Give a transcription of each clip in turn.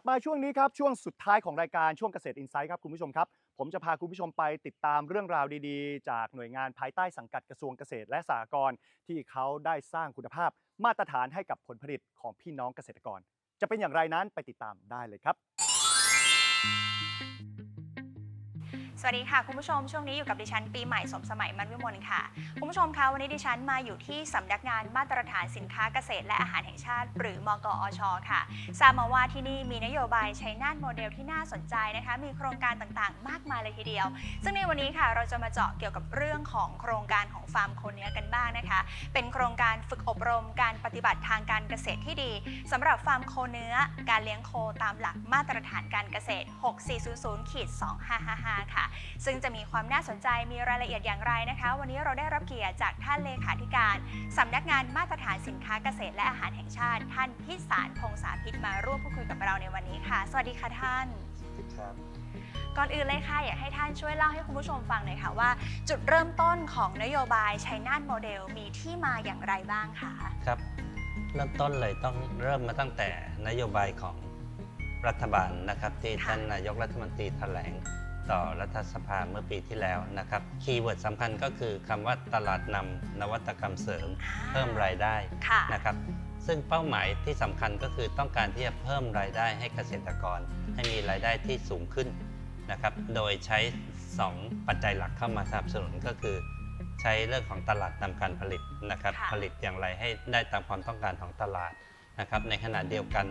บมาช่วงนี้ครับช่วงสุดท้ายของรายการช่วงเกษตรอินไซต์ครับคุณผู้ชมครับ ผมจะพาคุณผู้ชมไปติดตามเรื่องราวดีๆ จากหน่วยงานภายใต้สังกัดกระทรวงเกษตรและสหกรณ์ที่เขาได้สร้างคุณภาพ มาตรฐานให้กับผลผลิตของพี่น้องเกษตรกร จะเป็นอย่างไรนั้นไปติดตามได้เลยครับ สวัสดีค่ะ คุณผู้ชมช่วงนี้อยู่กับดิฉันปีใหม่สมสมัยมันวิมลค่ะ คุณผู้ชมคะวันนี้ดิฉันมาอยู่ที่สำนักงานมาตรฐานสินค้าเกษตร และอาหารแห่งชาติ หรือมกอชค่ะทราบมาว่าที่นี่มีนโยบายใช้น่านโมเดลที่น่าสนใจนะคะ มีโครงการต่างๆ มากมายเลยทีเดียว ซึ่งในวันนี้ค่ะเราจะมาเจาะเกี่ยวกับเรื่องของโครงการของฟาร์มโคเนื้อกันบ้างนะคะ เป็นโครงการฝึกอบรมการปฏิบัติทางการเกษตรที่ดีสำหรับฟาร์มโคเนื้อ การเลี้ยงโคตามหลักมาตรฐานการเกษตร 6400ขีด2555 ค่ะซึ่งจะมีความน่าสนใจมีรายละเอียดอย่างไรนะคะ วันนี้เราได้รับเกียรติจากท่านเลขาธิการสำนักงานมาตรฐานสินค้าเกษตรและอาหารแห่งชาติ ท่านพิสารพงษาพิษมาร่วมพูดคุยกับเราในวันนี้ค่ะ สวัสดีค่ะท่านครับก่อนอื่นเลยค่ะ อยากให้ท่านช่วยเล่าให้คุณผู้ชมฟังหน่อยค่ะว่า จุดเริ่มต้นของนโยบายชัยนาทโมเดลมีที่มาอย่างไรบ้างคะครับ เริ่มต้นเลยต้องเริ่มมาตั้งแต่นโยบายของรัฐบาลนะครับที่ท่านนายกรัฐมนตรีแถลง ต่อรัฐสภาเมื่อปีที่แล้วนะครับคีย์เวิร์ดสำคัญก็คือคำว่าตลาดนำนวัตกรรมเสริม เพิ่มรายได้ค่ะนะครับซึ่งเป้าหมายที่สำคัญก็คือต้องการที่จะเพิ่มรายได้ให้เกษตรกร ให้มีรายได้ที่สูงขึ้นนะครับโดยใช้ 2 ปัจจัยหลักเข้ามาสนับสนุนก็คือ ใช้เรื่องของตลาดนำการผลิตนะครับค่ะผลิตอย่างไรให้ได้ตามความต้องการของตลาดนะครับในขณะเดียวกัน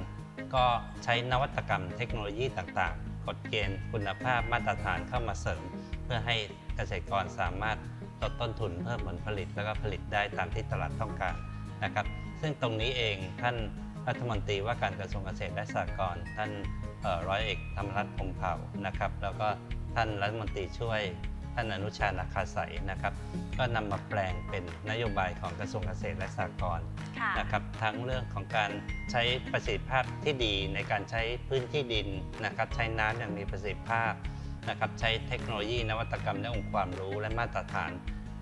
ก็ใช้นวัตกรรมเทคโนโลยีต่างๆ กฎเกณฑ์คุณภาพมาตรฐานเข้ามาเสริม เพื่อให้เกษตรกรสามารถลดต้นทุนเพิ่มผลผลิต แล้วก็ผลิตได้ตามที่ตลาดต้องการนะครับ ซึ่งตรงนี้เองท่านรัฐมนตรีว่าการกระทรวงเกษตรและสหกรณ์ท่านร้อยเอกธรรมรัฐพรหมเผ่านะครับ แล้วก็ท่านรัฐมนตรีช่วยานอนุชานาคาใสยนะครับ ก็นำมาแปลงเป็นนโยบายของกระทรวงเกษตรและสหกรณ์ค่ะนะครับ ทั้งเรื่องของการใช้ประสิทธิภาพที่ดีในการใช้พื้นที่ดินนะครับ ใช้น้ำอย่างมีประสิทธิภาพนะครับใช้เทคโนโลยีนวัตกรรมและองค์ความรู้และมาตรฐาน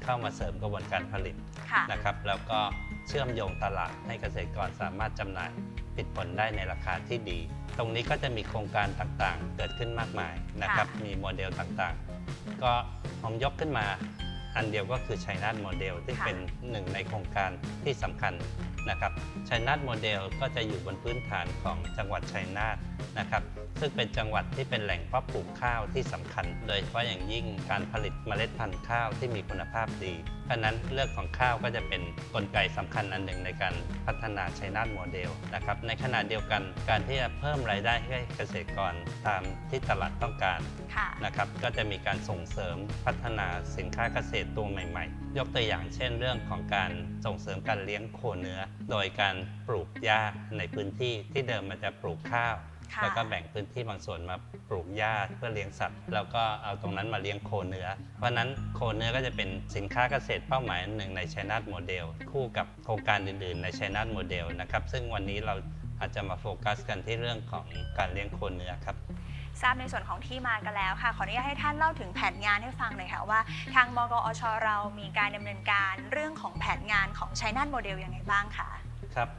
เข้ามาเสริมกระบวนการผลิตค่ะ นะครับ แล้วก็เชื่อมโยงตลาดให้เกษตรกรสามารถจำหน่ายผลิตผลได้ในราคาที่ดี ตรงนี้ก็จะมีโครงการต่างๆ เกิดขึ้นมากมายนะครับค่ะมีโมเดลต่างๆ ก็ผมยกขึ้นมาอันเดียวก็คือชัยนาทโมเดลที่เป็นหนึ่งในโครงการที่สำคัญนะครับชัยนาทโมเดลก็จะอยู่บนพื้นฐานของจังหวัดชัยนาทนะครับซึ่งเป็นจังหวัดที่เป็นแหล่งเพาะปลูกข้าวที่สำคัญ โดยเฉพาะอย่างยิ่งการผลิตเมล็ดพันธุ์ข้าวที่มีคุณภาพดี เพราะฉะนั้นเรื่องของข้าวก็จะเป็นนกลไกสำคัญอันหนึ่งในการพัฒนาชัยนาทโมเดลนะครับในขณะเดียวกันการที่จะเพิ่มรายได้ให้เกษตรกรตามที่ตลาดต้องการค่ะนะครับก็จะมีการส่งเสริมพัฒนาสินค้าเกษตรตัวใหม่ ๆ ยกตัวอย่างเช่นเรื่องของการส่งเสริมการเลี้ยงโคเนื้อ โดยการปลูกหญ้าในพื้นที่ที่เดิมมันจะปลูกข้าว ค่ะ แล้วก็แบ่งพื้นที่บางส่วนมาปลูกหญ้าเพื่อเลี้ยงสัตว์ แล้วก็เอาตรงนั้นมาเลี้ยงโคเนื้อ เพราะฉะนั้นโคเนื้อก็จะเป็นสินค้าเกษตรเป้าหมายอันหนึ่งในชัยนาทโมเดลคู่กับโครงการอื่นๆ ในชัยนาทโมเดลนะครับซึ่งวันนี้เราอาจจะมาโฟกัสกันที่เรื่องของการเลี้ยงโคเนื้อครับ ทราบในส่วนของที่มากันแล้วค่ะ ขออนุญาตให้ท่านเล่าถึงแผนงานให้ฟังหน่อยค่ะว่า ทางมกอชเรามีการดำเนินการเรื่องของแผนงานของชัยนาทโมเดลยังไงบ้างคะ ครับ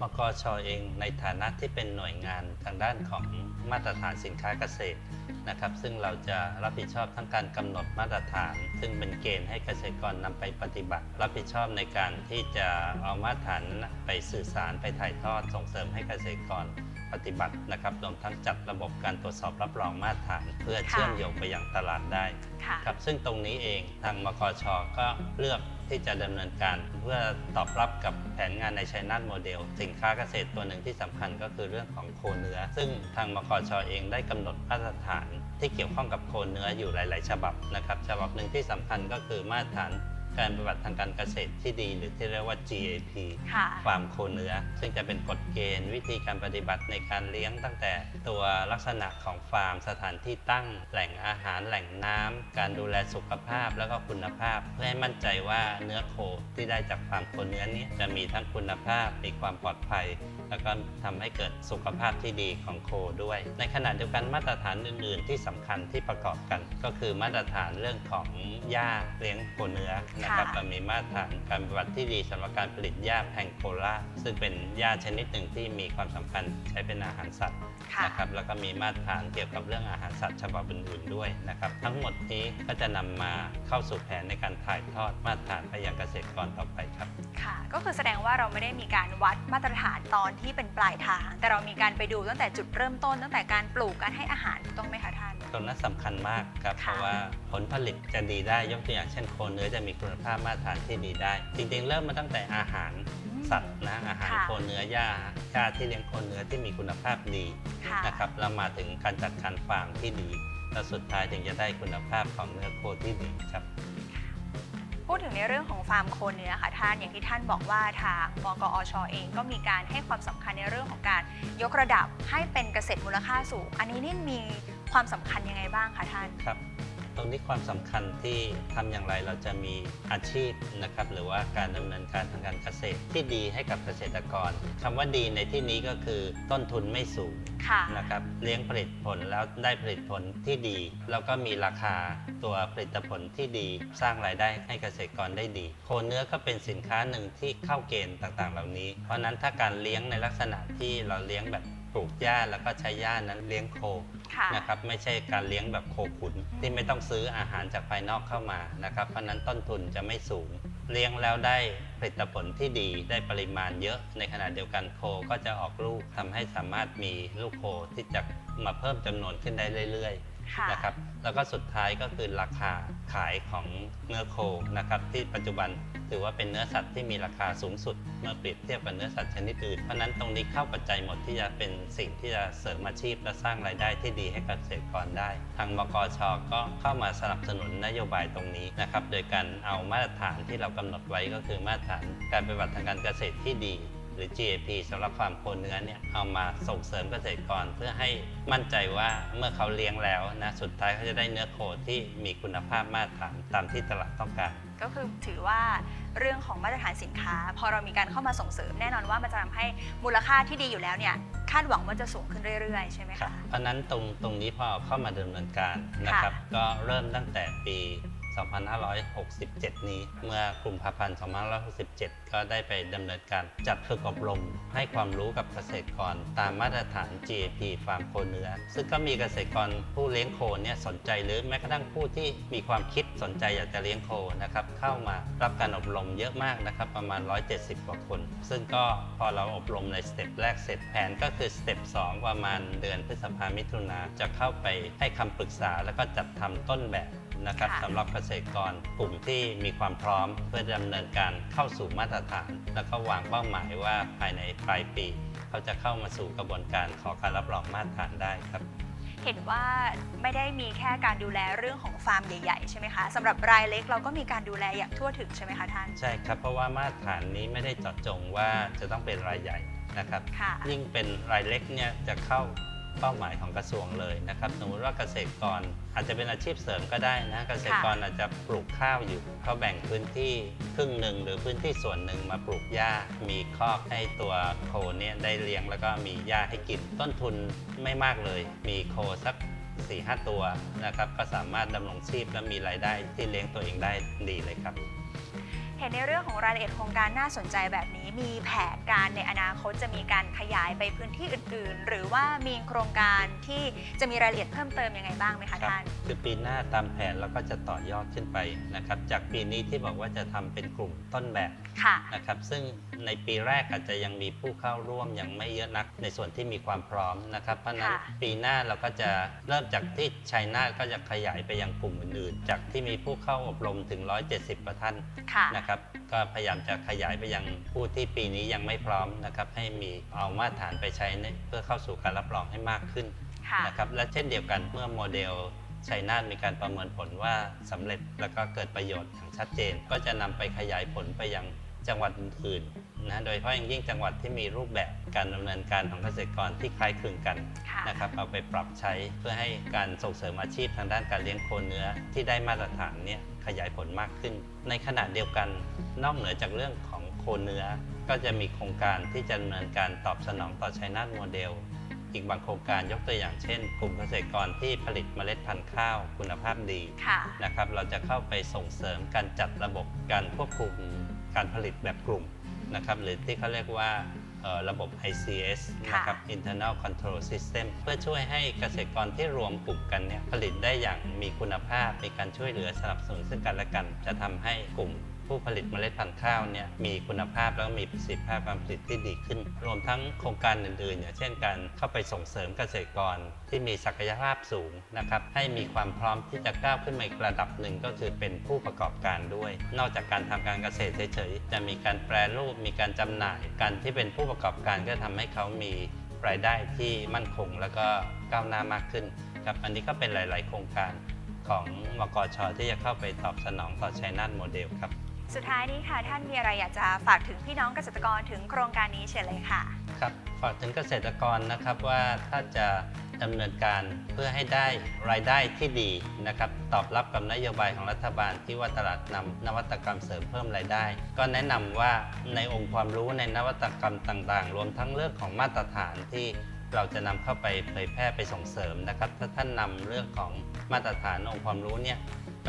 มกชเองในฐานะที่เป็นหน่วยงานทางด้านของมาตรฐานสินค้าเกษตรนะครับ ซึ่งเราจะรับผิดชอบทั้งการกำหนดมาตรฐาน ซึ่งเป็นเกณฑ์ให้เกษตรกรนำไปปฏิบัติ รับผิดชอบในการที่จะเอามาตรฐานไปสื่อสารไปถ่ายทอดส่งเสริมให้เกษตรกรปฏิบัตินะครับรวมทั้งจัดระบบการตรวจสอบรับรองมาตรฐาน เพื่อเชื่อมโยงไปยังตลาดได้ครับซึ่งตรงนี้เองทางมกชก็เลือก ที่จะดำเนินการ เพื่อตอบรับกับแผนงานในชัยนาทโมเดล สินค้าเกษตรตัวหนึ่งที่สำคัญก็คือเรื่องของโคเนื้อ ซึ่งทางมกชเองได้กำหนดมาตรฐาน ที่เกี่ยวข้องกับโคเนื้ออยู่หลาย ๆ ฉบับนะครับ ฉบับหนึ่งที่สำคัญก็คือมาตรฐาน การปฏิบัติทางการเกษตรที่ดี หรือที่เรียกว่า GAP ค่ะ ฟาร์มโคเนื้อ ซึ่งจะเป็นกฎเกณฑ์วิธีการปฏิบัติในการเลี้ยงตั้งแต่ตัวลักษณะของฟาร์มสถานที่ตั้งแหล่งอาหารแหล่งน้ำการดูแลสุขภาพแล้วก็คุณภาพ เพื่อให้มั่นใจว่าเนื้อโคที่ได้จากฟาร์มโคเนื้อนี้จะมีทั้งคุณภาพมีความปลอดภัย แล้วก็ทำให้เกิดสุขภาพที่ดีของโคด้วย ในขณะเดียวกันมาตรฐานอื่น ๆ ที่สำคัญที่ประกอบกัน ก็คือมาตรฐานเรื่องของหญ้าเลี้ยงโคเนื้อนะครับค่ะเรามีมาตรฐานการปฏิบัติที่ดีสำหรับการผลิตหญ้าแพงโคล่าซึ่งเป็นหญ้าชนิดหนึ่งที่มีความสำคัญใช้เป็นอาหารสัตว์ ค่ะ นะครับแล้วก็มีมาตรฐานเกี่ยวกับเรื่องอาหารสัตว์ฉบับอื่นๆด้วยนะครับทั้งหมดนี้ก็จะนำมาเข้าสู่แผนในการถ่ายทอดมาตรฐานไปยังเกษตรกรต่อไปครับ ค่ะ ก็คือแสดงว่าเราไม่ได้มีการวัดมาตรฐานตอนที่เป็นปลายทาง แต่เรามีการไปดูตั้งแต่จุดเริ่มต้น ตั้งแต่การปลูกการให้อาหารถูกต้องไหมคะท่าน ตรงนั้นสำคัญมากครับ เพค่ะ ราะว่าผลผลิตจะดีได้ยกตัวอย่างเช่นโคเนื้อจะมีคุณภาพมาตรฐานที่ดีได้ จริงๆ เริ่มมาตั้งแต่อาหารสัตว์นะอาหารค่ะ โคเนื้อหญ้าหญ้าที่เลี้ยงโคเนื้อที่มีคุณภาพดีค่ะ นะครับแล้วมาถึงการจัดการฟาร์มที่ดีแล้วสุดท้ายถึงจะได้คุณภาพของเนื้อโคที่ดีครับ พูดถึงในเรื่องของฟาร์มโคเนื้อค่ะท่านอย่างที่ท่านบอกว่าทางมกอชเองก็มีการให้ความสำคัญในเรื่องของการยกระดับให้เป็นเกษตรมูลค่าสูง อันนี้นี่มี ความสำคัญยังไงบ้างคะท่านครับตรงนี้ความสำคัญที่ทำอย่างไรเราจะมีอาชีพนะครับหรือว่าการดำเนินการทางการเกษตรที่ดีให้กับเกษตรกรคำว่าดีในที่นี้ก็คือต้นทุนไม่สูงค่ะนะครับเลี้ยงผลิตผลแล้วได้ผลิตผลที่ดี แล้วก็มีราคาตัวผลิตผลที่ดี สร้างรายได้ให้เกษตรกรได้ดี โคเนื้อก็เป็นสินค้าหนึ่งที่เข้าเกณฑ์ต่างๆ เหล่านี้ เพราะฉะนั้นถ้าการเลี้ยงในลักษณะที่เราเลี้ยงแบบ ปลูกหญ้าแล้วก็ใช้หญ้านั้นเลี้ยงโคค่ะ นะครับไม่ใช่การเลี้ยงแบบโคขุนที่ไม่ต้องซื้ออาหารจากภายนอกเข้ามานะครับเพราะฉะนั้นต้นทุนจะไม่สูง เลี้ยงแล้วได้ผลิตผลที่ดีได้ปริมาณเยอะ ในขณะเดียวกันโคก็จะออกลูกทำให้สามารถมีลูกโคที่จะมาเพิ่มจำนวนขึ้นได้เรื่อยๆค่ะ นะครับแล้วก็สุดท้ายก็คือราคาขายของเนื้อโคนะครับที่ปัจจุบันถือว่าเป็นเนื้อสัตว์ที่มีราคาสูงสุด เมื่อเปรียบเทียบกับเนื้อสัตว์ชนิดอื่นเพราะนั้นตรงนี้เข้าปัจจัยหมดที่จะเป็นสิ่งที่จะเสริมอาชีพและสร้างรายได้ที่ดีให้กับเกษตรกรได้ ทางมกชก็เข้ามาสนับสนุนนโยบายตรงนี้นะครับโดยการเอามาตรฐานที่เรากำหนดไว้ก็คือมาตรฐานการปฏิบัติทางการเกษตรที่ดี รือ GAP สำหรับฟาร์มโคเนื้อเนี่ยเอามาส่งเสริมเกษตรกร เพื่อให้มั่นใจว่าเมื่อเขาเลี้ยงแล้วนะสุดท้ายเขาจะได้เนื้อโคที่มีคุณภาพมาตรฐานตามที่ตลาดต้องการ ก็คือถือว่าเรื่องของมาตรฐานสินค้า พอเรามีการเข้ามาส่งเสริมแน่นอนว่ามันจะทำให้มูลค่าที่ดีอยู่แล้วเนี่ยคาดหวังว่าจะสูงขึ้นเรื่อยๆ ใช่ไหมครับคะเพราะฉะนั้นตรงตรงนี้พอเข้ามาดำเนินการนะครับ ก็เริ่มตั้งแต่ปี 2567 นี้ เมื่อกลุ่มพาพันธ์2567 ก็ได้ไปดำเนินการจัดฝึกอบรม ให้ความรู้กับเกษตรกรตามมาตรฐาน GAP ฟาร์มโคเนื้อ ซึ่งก็มีเกษตรกรผู้เลี้ยงโคเนี่ยสนใจหรือแม้กระทั่งผู้ที่มีความคิดสนใจอยากจะเลี้ยงโคนะครับเข้ามารับการอบรมเยอะมากนะครับประมาณ 170 กว่าคน ซึ่งก็พอเราอบรมในสเต็ปแรกเสร็จแผนก็คือสเต็ป2ประมาณเดือนพฤษภามิถุนาจะเข้าไปให้คำปรึกษาแล้วก็จัดทำต้นแบบ นะครับค่ะสำหรับเกษตรกรกลุ่มที่มีความพร้อมเพื่อดำเนินการเข้าสู่มาตรฐาน แล้วก็วางเป้าหมายว่าภายในปลายปี เขาจะเข้ามาสู่กระบวนการขอการรับรองมาตรฐานได้ครับ เห็นว่าไม่ได้มีแค่การดูแลเรื่องของฟาร์มใหญ่ๆใช่ไหมคะสำหรับรายเล็กเราก็มีการดูแลอย่างทั่วถึงใช่ไหมคะท่านใช่ครับ เพราะว่ามาตรฐานนี้ไม่ได้เจาะจงว่าจะต้องเป็นรายใหญ่นะครับ ค่ะ ยิ่งเป็นรายเล็กเนี่ยจะเข้า เป้าหมายของกระทรวงเลยนะครับสมมติว่าเกษตรกรอาจจะเป็นอาชีพเสริมก็ได้นะเกษตรกรอาจจะปลูกข้าวอยู่เขาแบ่งพื้นที่ครึ่งหนึ่งหรือพื้นที่ส่วนหนึ่งมาปลูกหญ้า มีคอกให้ตัวโคเนี่ยได้เลี้ยงแล้วก็มีหญ้าให้กินต้นทุนไม่มากเลย มีโคสัก4-5หตัวนะครับก็สามารถดำรงชีพและมีรายได้ที่เลี้ยงตัวเองได้ดีเลยครับ เห็นในเรื่องของรายละเอียดโครงการน่าสนใจแบบนี้ มีแผนการในอนาคตจะมีการขยายไปพื้นที่อื่น ๆ หรือว่ามีโครงการที่จะมีรายละเอียดเพิ่มเติมยังไงบ้างไหมคะท่านคือปีหน้าตามแผนเราก็จะต่อยอดขึ้นไปนะครับจากปีนี้ที่บอกว่าจะทำเป็นกลุ่มต้นแบบค่ะนะครับซึ่ง ในปีแรกอาจจะยังมีผู้เข้าร่วมยังไม่เยอะนักในส่วนที่มีความพร้อมนะครับ เพราะฉะนั้นค่ะปีหน้าเราก็จะเริ่มจากที่ชัยนาทก็จะขยายไปยังกลุ่มอื่นๆ จากที่มีผู้เข้าอบรมถึง 170กว่าท่านค่ะ นะครับ ก็พยายามจะขยายไปยังผู้ที่ปีนี้ยังไม่พร้อมนะครับ ให้มีเอามาตรฐานไปใช้ในเพื่อเข้าสู่การรับรองให้มากขึ้น ค่ะ นะครับและเช่นเดียวกันเมื่อโมเดลชัยนาทมีการประเมินผลว่าสำเร็จแล้วก็เกิดประโยชน์อย่างชัดเจน ก็จะนำไปขยายผลไปยัง จังหวัดอื่นๆนะโดยเฉพาะอย่างยิ่งจังหวัดที่มีรูปแบบการดำเนินการของเกษตรกรที่คล้ายคลึงกันค่ะนะครับเอาไปปรับใช้เพื่อให้การส่งเสริมอาชีพทางด้านการเลี้ยงโคเนื้อที่ได้มาตรฐานเนี่ยขยายผลมากขึ้น ในขณะเดียวกันนอกเหนือจากเรื่องของโคเนื้อ ก็จะมีโครงการที่จะดำเนินการตอบสนองต่อชัยนาทโมเดล อีกบางโครงการยกตัวอย่างเช่น กลุ่มเกษตรกรที่ผลิตเมล็ดพันธุ์ข้าวคุณภาพดีค่ะนะครับ เราจะเข้าไปส่งเสริมการจัดระบบการควบคุม การผลิตแบบกลุ่มนะครับหรือที่เขาเรียกว่าเอ่อระบบ ICS ค่ะนะครับ Internal Control System เพื่อช่วยให้เกษตรกรที่รวมกลุ่มกันเนี่ยผลิตได้อย่างมีคุณภาพ มีการช่วยเหลือสนับสนุนซึ่งกันและกัน จะทำให้กลุ่ม ผู้ผลิตเมล็ดพันธุ์ข้าวเนี่ยมีคุณภาพแล้วก็มีประสิทธิภาพการผลิตที่ดีขึ้น รวมทั้งโครงการอื่นๆอย่างเช่นการเข้าไปส่งเสริมเกษตรกรที่มีศักยภาพสูงนะครับให้มีความพร้อมที่จะก้าวขึ้นมาอีกระดับหนึ่งก็คือเป็นผู้ประกอบการด้วย นอกจากการทำการเกษตรเฉยๆจะมีการแปรรูปมีการจำหน่าย การที่เป็นผู้ประกอบการก็ทำให้เขามีรายได้ที่มั่นคงแล้วก็ก้าวหน้ามากขึ้นครับอันนี้ก็เป็นหลาย ๆ โครงการของมกชที่จะเข้าไปตอบสนองต่อชัยนาทโมเดลครับ สุดท้ายนี้ค่ะ ท่านมีอะไรอยากจะฝากถึงพี่น้องเกษตรกรถึงโครงการนี้เชิญเลยค่ะ ครับฝากถึงเกษตรกรนะครับว่าถ้าจะดำเนินการเพื่อให้ได้รายได้ที่ดีนะครับ ตอบรับกับนโยบายของรัฐบาลที่ว่าตลาดนำนวัตกรรมเสริมเพิ่มรายได้ ก็แนะนำว่าในองค์ความรู้ในนวัตกรรมต่างๆ รวมทั้งเรื่องของมาตรฐานที่เราจะนำเข้าไปเผยแพร่ไปส่งเสริมนะครับ ถ้าท่านนำเรื่องของมาตรฐานองค์ความรู้เนี่ย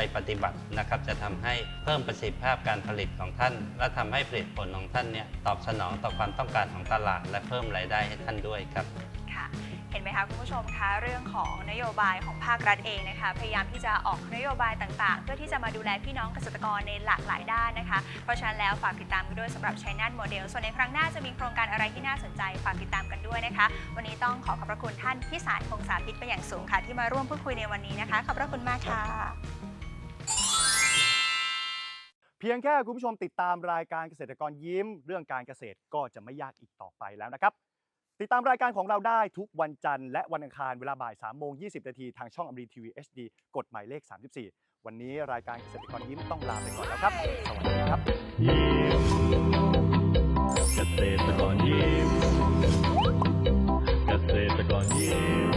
ปปฏิบัตินะครับ จะทำให้เพิ่มประสิทธิภาพการผลิตของท่าน และทำให้ผลิตผลของท่านเนี่ยตอบสนองต่อความต้องการของตลาด และเพิ่มรายได้ให้ท่านด้วยครับค่ะเห็นไหมคะคุณผู้ชมคะเรื่องของนโยบายของภาครัฐเองนะคะ พยายามที่จะออกนโยบายต่างๆ เพื่อที่จะมาดูแลพี่น้องเกษตรกรในหลากหลายด้านนะคะ เพราะฉะนั้นแล้วฝากติดตามกันด้วยสำหรับ China Model ส่วนในครั้งหน้าจะมีโครงการอะไรที่น่าสนใจ ฝากติดตามกันด้วยนะคะ วันนี้ต้องขอขอบพระคุณท่านพิสารพงษาพิษเป็นอย่างสูงค่ะ ที่มาร่วมพูดคุยในวันนี้นะคะ ขอบพระคุณมากค่ะ เพียงแค่คุณผู้ชมติดตามรายการเกษตรกรยิ้ม เรื่องการเกษตรก็จะไม่ยากอีกต่อไปแล้วนะครับ ติดตามรายการของเราได้ทุกวันจันทร์และวันอังคารเวลาบ่าย3โมง20นาทีทางช่องอมรีทีวี HD กฎหมายเลข 34 วันนี้รายการเกษตรกรยิ้มต้องลาไปก่อนแล้วครับ สวัสดีครับยิ้มเกษตรกรยิ้มเกษตรกรยิ้ม